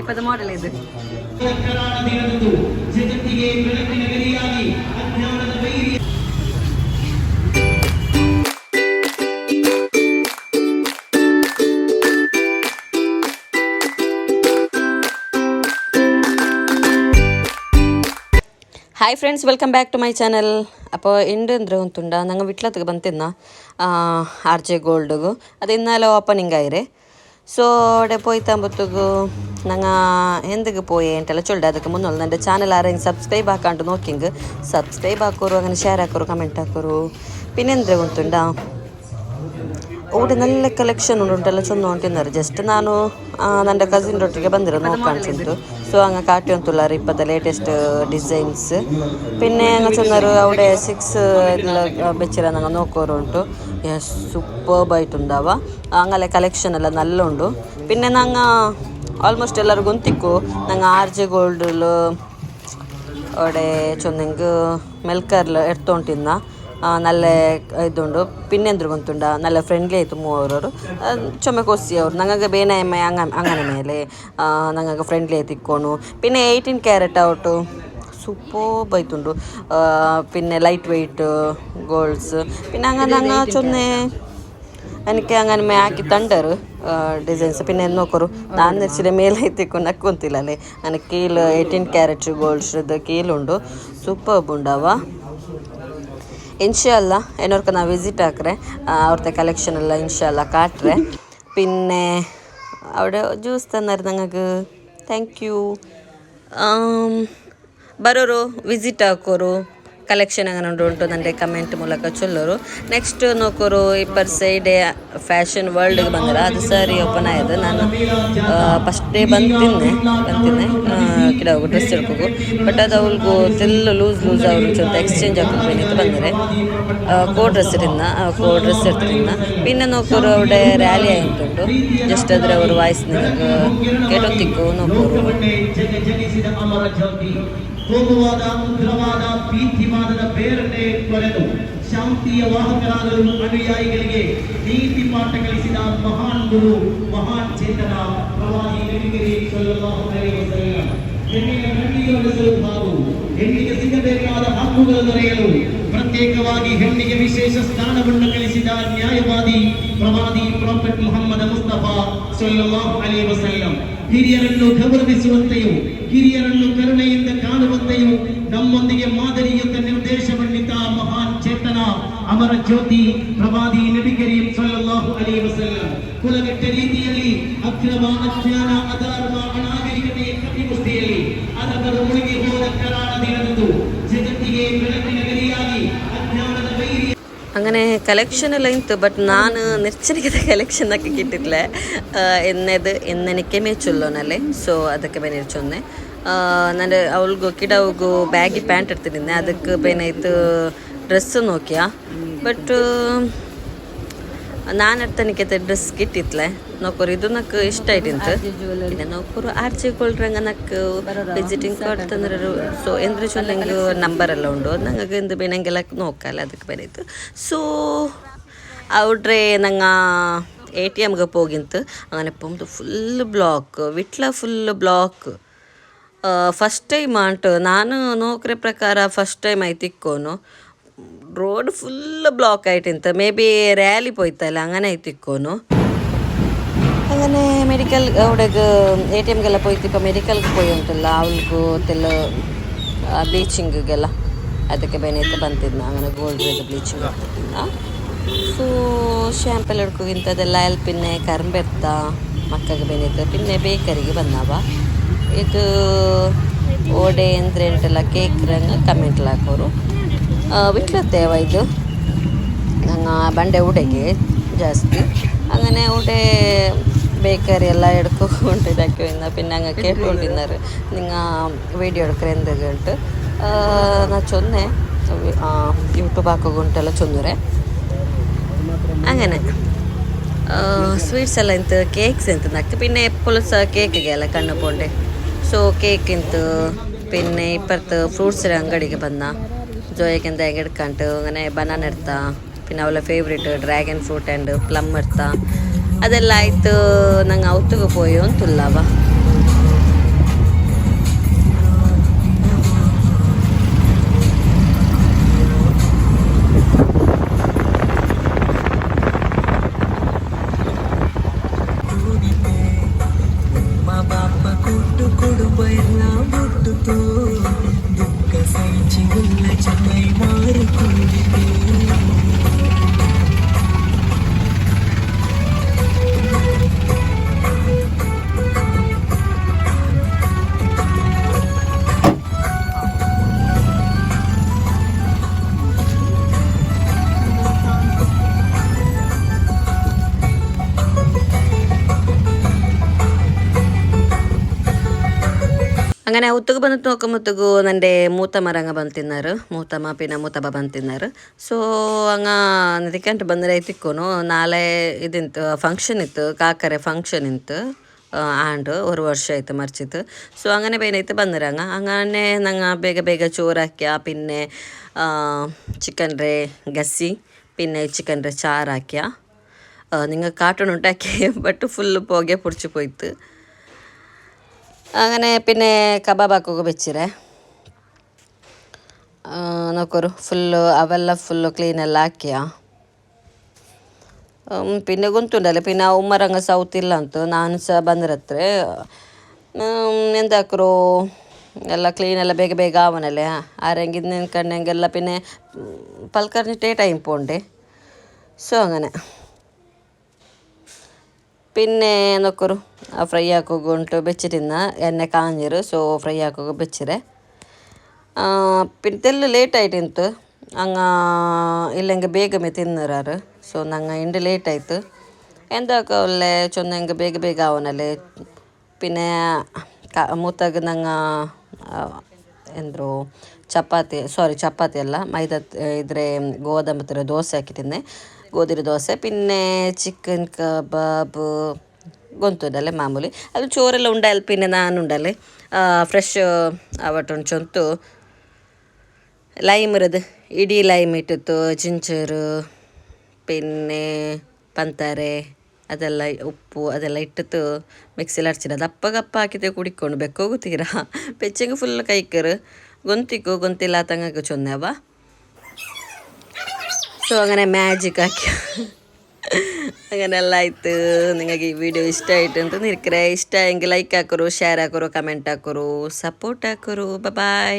ഇപ്പത് മോഡൽ ഇത് hi friends welcome back to my channel അപ്പോൾ എന്റെ എന്തോ തുണ്ട. ഞങ്ങൾ വീട്ടിലത്തേക്ക് ബന്ധ തിന്ന. ആർ ജെ ഗോൾഡ് അത് ഇന്നലെ ഓപ്പനിങ് ആയിരേ. ಸೊ ಡೆಪೋಯ್ತಂಬತ್ತಗೂ ನಂಗೆ ಎಂದಕ್ಕೆ ಪೋಯೆ ಅಂತೆಲ್ಲ ಚೊಳ್ಳೆ ಅದಕ್ಕೆ ಮುನ್ನೋಲ್ ನನ್ನ ಚಾನಲ್ ಆರೆಂಗೆ ಸಬ್ಸ್ಕ್ರೈಬ್ ಹಾಕೊಂಡು ನೋಕಿಂಗ್ ಸಬ್ಸ್ಕ್ರೈಬ್ ಹಾಕೋರು അങ്ങനെ ഷെയർ ആക്കോറു കമന്റ് ആക്കോറു. പിന്നെ എന്തൊരു ಗೊತ್ತುಂಟಾ അവിടെ നല്ല കളക്ഷൻ ഉണ്ടുണ്ടല്ല ചൊന്നോണ്ടിരുന്നാറ് ജസ്റ്റ് ನಾನು ನನ್ನ ಕಸಿನ್ ರೊಟ್ಟಿಗೆ ಬಂದಿರೋ നോക്കാണിച്ചിട്ടു ಸೊ ಹಂಗ കാട്ടി വന്നിട്ടുള്ളാറ് ഇപ്പോഴത്തെ ലേറ്റസ്റ്റ് ഡിസൈൻസ് പിന്നെ അങ്ങ് ചെന്നൊരു അവിടെ സിക്സ് വെച്ചിരുന്ന നോക്കോറുണ്ട് ನೋಕೋರು ಉಂಟು ಸೂಪರ್ಬ್ ಆಯ್ತುಂಡವ ಹಂಗಲ್ಲ ಕಲೆಕ್ಷನ್ ಎಲ್ಲ നല്ല ಉಂಡು പിന്നെ ನಂಗ ಆಲ್ಮೋಸ್ಟ್ ಎಲ್ಲರಿಗೂ ಗೊತ್ತಿಕ್ಕು ನಂಗೆ ಆರ್ ಜೆ ಗೋಲ್ಡ್ಲು അവിടെ ചൊന്നെങ്ക് മെൽക്കറിൽ എടുത്തോണ്ടിരുന്ന നല്ല ഇതുണ്ട് പിന്നെ എന്തൊരു ಗೊತ್ತುಂಡ നല്ല ഫ്രണ്ട്ലി ആയിട്ട് ಮೂವರು ചുമ കൊസി ಅವರು ನಂಗೆ ಬೇನೆ ಅಂಗ അങ്ങനെ ಮೇಲೆ ನಂಗೆ ಫ್ರೆಂಡ್ಲಿ ಆಯ್ತು ಇಕ್ಕೋನು പിന്നെ ಏಯ್ಟೀನ್ ಕ್ಯಾರೆಟ್ ಔಟು സൂപ്പർബ് ആയിട്ടുണ്ടു പിന്നെ ലൈറ്റ് വെയ്റ്റ് ഗോൾസ് പിന്നെ അങ്ങനെ അങ്ങ് ചൊന്നെ എനിക്ക് അങ്ങനെ മേ ಹಾಕಿ ತಂಡರು ಡಿಸೈನ್ಸ್ പിന്നെ ನೋಕೋರು ನಾನು ನೆಚ್ಚಿದ ಮೇಲೆ ಐತಿಕ್ಕು ನಕ್ಕೊಂತಿಲ್ಲಲೇ ನನಗೆ ಕೀಲು ಏಯ್ಟೀನ್ ಕ್ಯಾರೆಟ್ ಗೋಲ್ಡ್ಸ್ದು ಕೀಲುಂಡು ಸೂಪರ್ಬ್ ಉಂಡವ ഇൻഷല്ല എന്നോർക്ക് ഞാൻ വിസിറ്റ് ആക്കറേ അവിടുത്തെ കളക്ഷൻ എല്ലാം ഇൻഷല്ല കാട്ടറേ പിന്നെ അവിടെ ജ്യൂസ് തന്നായിരുന്നു ഞങ്ങൾക്ക് ಥ್ಯಾಂಕ್ ಯು ಬರೋರು ವಿಸಿಟ್ ಹಾಕೋರು ಕಲೆಕ್ಷನ್ ಆಗೋಣ ಉಂಟು ನನಗೆ ಕಮೆಂಟ್ ಮೂಲಕ ಚೊಲ್ಲೋರು. ನೆಕ್ಸ್ಟ್ ನೋಕೋರು ಇಬ್ಬರು ಸೈಡೆ ಫ್ಯಾಷನ್ ವರ್ಲ್ಡ್ಗೆ ಬಂದ್ರೆ, ಅದು ಸರಿ ಓಪನ್ ಆಯಿತು ನಾನು ಫಸ್ಟ್ ಡೇ ಬಂದು ತಿನ್ನೆ ಬಂದಿನ್ನೆ ಕಿಡ ಹೋಗು ಡ್ರೆಸ್ ಹಿಡ್ಕೋಗು. ಬಟ್ ಅದು ಅವ್ಳಿಗೂ ತಿಲ್ ಲೂಸ್ ಲೂಸ್ ಅವ್ರ ಜೊತೆ ಎಕ್ಸ್ಚೇಂಜ್ ಹಾಕೋದು ಬಂದರೆ. ಕೋ ಡ್ರೆಸ್ ಇರಿಂದ ಕೋ ಡ್ರೆಸ್ ಇರ್ತಿರಿಂದ ಪಿನ್ನ ನೋಕೋರು ಅವಡೆ ರ್ಯಾಲಿ ಆಯ್ತುಂಟು ಜಸ್ಟ್ ಆದರೆ ಅವ್ರ ವಾಯ್ಸ್ ನನಗೆ ಕೇಟೊತ್ತಿಕ್ಕು ನೋಕೋರು ಪ್ರೇರಣೆ ಕೋಮುವಾದ ಉಗ್ರವಾದ, ಭೀತಿವಾದದ ಬೇರನ್ನೇ ತೊರೆದು ಶಾಂತಿಯ ವಾಹಕರಾದರೂ ಅನುಯಾಯಿಗಳಿಗೆ ನೀತಿ ಪಾಠ ಕಲಿಸಿದ ಮಹಾನ್ ಗುರು, ಮಹಾನ್ ಚೇತನ, ಪ್ರವಾದಿ ಗಂಡಿಗೆ ಉಳಿಸಲು ಹಾಗೂ ಹೆಣ್ಣಿಗೆ ಸಿಗಬೇಕಾದ ಹಕ್ಕುಗಳು ದೊರೆಯಲು ಪ್ರತ್ಯೇಕವಾಗಿ ಹೆಣ್ಣಿಗೆ ವಿಶೇಷ ಸ್ಥಾನವನ್ನು ಕಲಿಸಿದ ನ್ಯಾಯವಾದಿ ಪ್ರವಾದಿ ಪ್ರಾಫೆಟ್ ಮುಹಮ್ಮದ್ ಮುಸ್ತಫಾ ಸೊಲ್ಲಾಹ್ ಅಲಿ ವಸಲ್ಲಂ ಹಿರಿಯರನ್ನು ಗೌರವಿಸುವಂತೆಯೂ, ಹಿರಿಯರನ್ನು ಕರುಣೆಯಿಂದ ಕಾಣುವಂತೆಯೂ ನಮ್ಮೊಂದಿಗೆ ಮಾದರಿಯುತ ನಿರ್ದೇಶವನ್ನಿತ ಮಹಾನ್ ಚೇತನ ಅಮರ ಜ್ಯೋತಿ ಪ್ರವಾದಿ ನಬಿ ಕರೀಂ ಸಲ್ಲಲ್ಲಾಹು ಅಲೈಹಿ ವಸಲ್ಲಂ. ಕುಲಗಟ್ಟ ರೀತಿಯಲ್ಲಿ ಅಕ್ರಮ ಅಜ್ಞಾನ ಅಧರ್ಮ ಅನಾಗರಿಕತೆ ಕಪಿಮುಷ್ಟಿಯಲ್ಲಿ ಅದರ ಮುಳುಗಿ ಹೋದ ಕರಾಳ ಜಗತ್ತಿಗೆ ಬೆಳಕಿನ ಗರಿಯಾಗಿ ಅಜ್ಞಾನದ ವೈರಿ അങ്ങനെ കലക്ഷനെല്ലാം ഇത് ബട്ട് ഞാൻ നിശ്ചരിക്കുന്ന കലക്ഷൻ എന്നൊക്കെ കിട്ടിയിട്ടില്ല എന്നത് എന്നെനിക്ക് മേച്ചുള്ളൂന്നല്ലേ സോ അതൊക്കെ പിന്നിരിച്ചൊന്നേ നല്ല അവൾ ഗോക്കിട ഗോ ബാഗി പാന്റ് എടുത്തിട്ടുണ്ട് അതൊക്കെ പിന്നെ ഇത് ഡ്രസ്സ് നോക്കിയാ. ബട്ട് ನಾನು ಇರ್ತನಿಕೆ ಡ್ರೆಸ್ ಕಿಟ್ಟಿತ್ಲೆ ನೋಕೋರು ಇದು ನಕ್ ಇಷ್ಟ ಆಯ್ತಿಂತು പിന്നെ നോക്കൊരു ആർച്ചി കൊള്ളുറങ്ങ നക്ക് വിസിറ്റിംഗ് കാർഡ് തന്നൊരു സോ എന്തൊരു ചൊല്ലെങ്കിൽ നമ്പർ എല്ലാം ഉണ്ടോ ഞങ്ങൾക്ക് എന്ത് വേണമെങ്കിൽ നോക്കാമല്ലോ ಅದಕ್ಕೆ ಬರೀತು ಸೊ ಔಡ್ರೆ ನಂಗೆ ಎ ಟಿ ಎಮ್ಗೆ ಹೋಗಿಂತು അങ്ങനെ പോകുമ്പോൾ full block Vitla full block first time ಅಂಟು ನಾನು ನೋಕ್ರೆ ಪ್ರಕಾರ ಫಸ್ಟ್ ಟೈಮ್ ಆಯ್ತು ಇಕ್ಕೋನು റോഡ് ഫുള്ള് ബ്ലോക്ക് ആയിട്ട് ಮೇ ಬಿ ರ್ಯಾಲಿ റാലി പോയിത്തല്ല അങ്ങനെ എത്തിക്കോന്നു അങ്ങനെ ಮೆಡಿಕಲ್ അവിടേക്ക് ಎ ಟಿ ಎಮ್ಗೆಲ್ಲ ಹೋಯ್ತಿಪ್ಪ ಮೆಡಿಕಲ್ಗೆ ಹೋಯ್ ಉಂಟಲ್ಲ ಅವಳಿಗೂ ತೆಲ್ಲ ಬ್ಲೀಚಿಂಗ್ಗೆಲ್ಲ ಅದಕ್ಕೆ ಬೆನೇತ ಬಂತಿದ್ನ അങ്ങനെ ಗೋಲ್ಡ್ ಬ್ಲೀಚಿಂಗ್ ಆಗ್ತಿದ್ನ ಸೊ ಶ್ಯಾಂಪಲ್ ಹಿಡ್ಕೋಗಿಂತದೆಲ್ಲ ಎಲ್ಲಿ ಪಿನ್ನೆ ಕರಂಬೆರ್ತ, ಮಕ್ಕಗೆ ಬೆನೇತ ಪಿನ್ನೆ ಬೇಕರಿಗೆ ಬಂದವ. ಇದು ಓಡೆ ಅಂದ್ರೆ ಕೇಕ್ ರಂಗ ಕಮೆಂಟ್ಲಾಕೋರು ವಿಟ್ಲ ಇದು ನನ್ನ ಬಂಡೆ ಊಟಗೆ ಜಾಸ್ತಿ അങ്ങനെ ഇവിടെ ബേക്കറി എല്ലാം എടുക്കൊണ്ട് ഇതാക്കിയിരുന്ന പിന്നെ അങ്ങ് കേട്ടുകൊണ്ടിരുന്നത് നിങ്ങൾ വീഡിയോ എടുക്കുന്ന എന്തൊക്കെയുണ്ട് നാ ചൊന്നേ. യൂട്യൂബ് ആക്കൊണ്ടെല്ല ചൊന്നുരേ. അങ്ങനെ. സ്വീറ്റ്സ് എല്ലാം എന്ത് കേക്ക്സ് എന്ത് നാക്കി പിന്നെ എപ്പോഴും കേക്കിಗೆಲ್ಲ കണ്ണു പോണ്ടേ. സോ കേക്ക് എന്ത്? പിന്നെ ഇപ്പുറത്ത് ഫ്രൂട്ട്സിന്റെ അങ്കടിക്ക് വന്നാൽ ಜೋಯಕ್ಕೆ ಅಂತ എടുക്കാണ്ട് അങ്ങനെ ബനാന എടുത്ത പിന്നെ അവളെ favourite dragon fruit and plum എടുത്ത ಅದೆಲ್ಲ ಆಯ್ತು ನಂಗೆ ಅವತ್ತಿಗೆ ಪೋಯಿ ಅಂತುಲ್ಲವ അങ്ങനെ ഉത്തുക ബന്ധു നോക്കുമ്പോൾ ഉത്തുകു എന്റെ മൂത്തമ്മ അങ്ങ് ബന്ധു തിന്നാറ്. മൂത്തമ്മ പിന്നെ മൂത്തമ്മ ബന്ധു തിന്നാറ്. സോ അങ്ങ് നദിക്കാന്റെ ബന്ധുരായിത്തിക്കുന്നു നാളെ ഇതിന്ത് ഫംഗ്ഷൻ ഇത്ത് കാക്കര ഫംഗ്ഷൻ ഇത്ത് ആണ്ട് ഒരു വർഷമായിട്ട് മറിച്ചിത്ത് സോ അങ്ങനെ പേനായിട്ട് ബന്ധുരങ്ങ അങ്ങനെ നങ്ങ ബേഗ ബേഗ ചോറാക്കിയ പിന്നെ ചിക്കന്റെ ഗസി പിന്നെ ചിക്കന്റെ ചാറാക്കിയ. നിങ്ങൾ കാട്ടണുണ്ടാക്കിയ ബട്ട് ഫുള്ള് പുക പൊടിച്ച് പോയിട്ട്. അങ്ങനെ പിന്നെ കബാബാക്കൊക്കെ വെച്ചിരേ. നോക്കൊരു ഫുള്ള് അವೆಲ್ಲ ഫുള്ള് ക്ലീനെಲ್ಲ ಹಾಕಿಯ പിന്നെ ഗുಂತುಂಡಲ್ಲ പിന്നെ ഉമ്മರಂಗ ಸೌತಿಲ್ಲ ಅಂತು ನಾನು ಸಹ ಬಂದಿರತ್ರೆ എന്താക്കറോ? ಎಲ್ಲ ക്ലീനെಲ್ಲ ബേഗ ಬೇಗ ആവണല്ലേ? ആരെങ്കിലും നിൽക്കണ്ടെങ്കിൽ പിന്നെ പൽക്കറിഞ്ഞിട്ടേ ടൈം പോണ്ടേ? സോ അങ്ങനെ. പിന്നെ നോക്കൊരു ഫ്രൈ ആക്കുക ഉണ്ടു വെച്ചിരുന്ന എന്നെ കാഞ്ഞിരു സോ ഫ്രൈ ആക്കുക വെച്ചിരെ പിന്നെ തെല്ല് ಲೇಟಾಯ್ತು ಹಂಗ ಇಲ್ಲಂಗೆ ಬೇಗಮೆ ತಿನ್ನರಾರು ಸೊ ನಂಗೆ ಇಂಡು ಲೇಟಾಯ್ತು ಎಂದಾಕ ಒಳ್ಳೆ ಚೊನ್ನ ಹಿಂಗೆ ಬೇಗ ബേഗ ಅವನಲ್ಲಿ പിന്നെ മൂത്തക്ക് നങ്ങ എന്തോ ചപ്പാത്തി സോറി ചപ്പാത്തി അല്ല മൈദ ഇതരെ ഗോതമ്പത്തിൻ്റെ ദോശ ആക്കി തിന്നെ ಗೋಧಿ ದೋಸೆ ಪಿನ್ನೆ ಚಿಕನ್ ಕಬಾಬ್ గొంతుండాలి మామూలు అది చోరలు ఉండాలి పిన్నె నాన్న ఉండాలి ಫ್ರೆಶ್ ಅವಟೊಂದು ಚೊಂತು ಲೈಮ್ ಇರೋದು ಇಡೀ ಲೈಮ್ ಇಟ್ಟಿತ್ತು ಜಿಂಜರು ಪಿನ್ನೆ ಪಂತಾರೆ ಅದೆಲ್ಲ ಉಪ್ಪು ಅದೆಲ್ಲ ಇಟ್ಟಿತ್ತು ಮಿಕ್ಸಿಲಿ ಹರ್ಚಿನ ದಪ್ಪ ಗಪ್ಪ ಹಾಕಿದೆ ಕುಡಿಕೊಂಡು ಬೆಕ್ಕೋಗುತ್ತೀರಾ ಬೆಚ್ಚಗೆ ಫುಲ್ ಕೈಕರು ಗೊಂತಿಕ್ಕು ಗೊಂತಿಲ್ಲ ತಂಗಕ್ಕೆ ಚೊನ್ನವ ಸೊ അങ്ങനെ ಮ್ಯಾಜಿಕ್ ಹಾಕಿ അങ്ങനെല്ലാം ആയിട്ട് നിങ്ങൾക്ക് ഈ വീഡിയോ ഇഷ്ടമായിട്ടുണ്ട് നിൽക്കറേ ഇഷ്ടമായെങ്കിൽ like ആക്കറു share ആക്കറു comment ആക്കറു support ആക്കറു by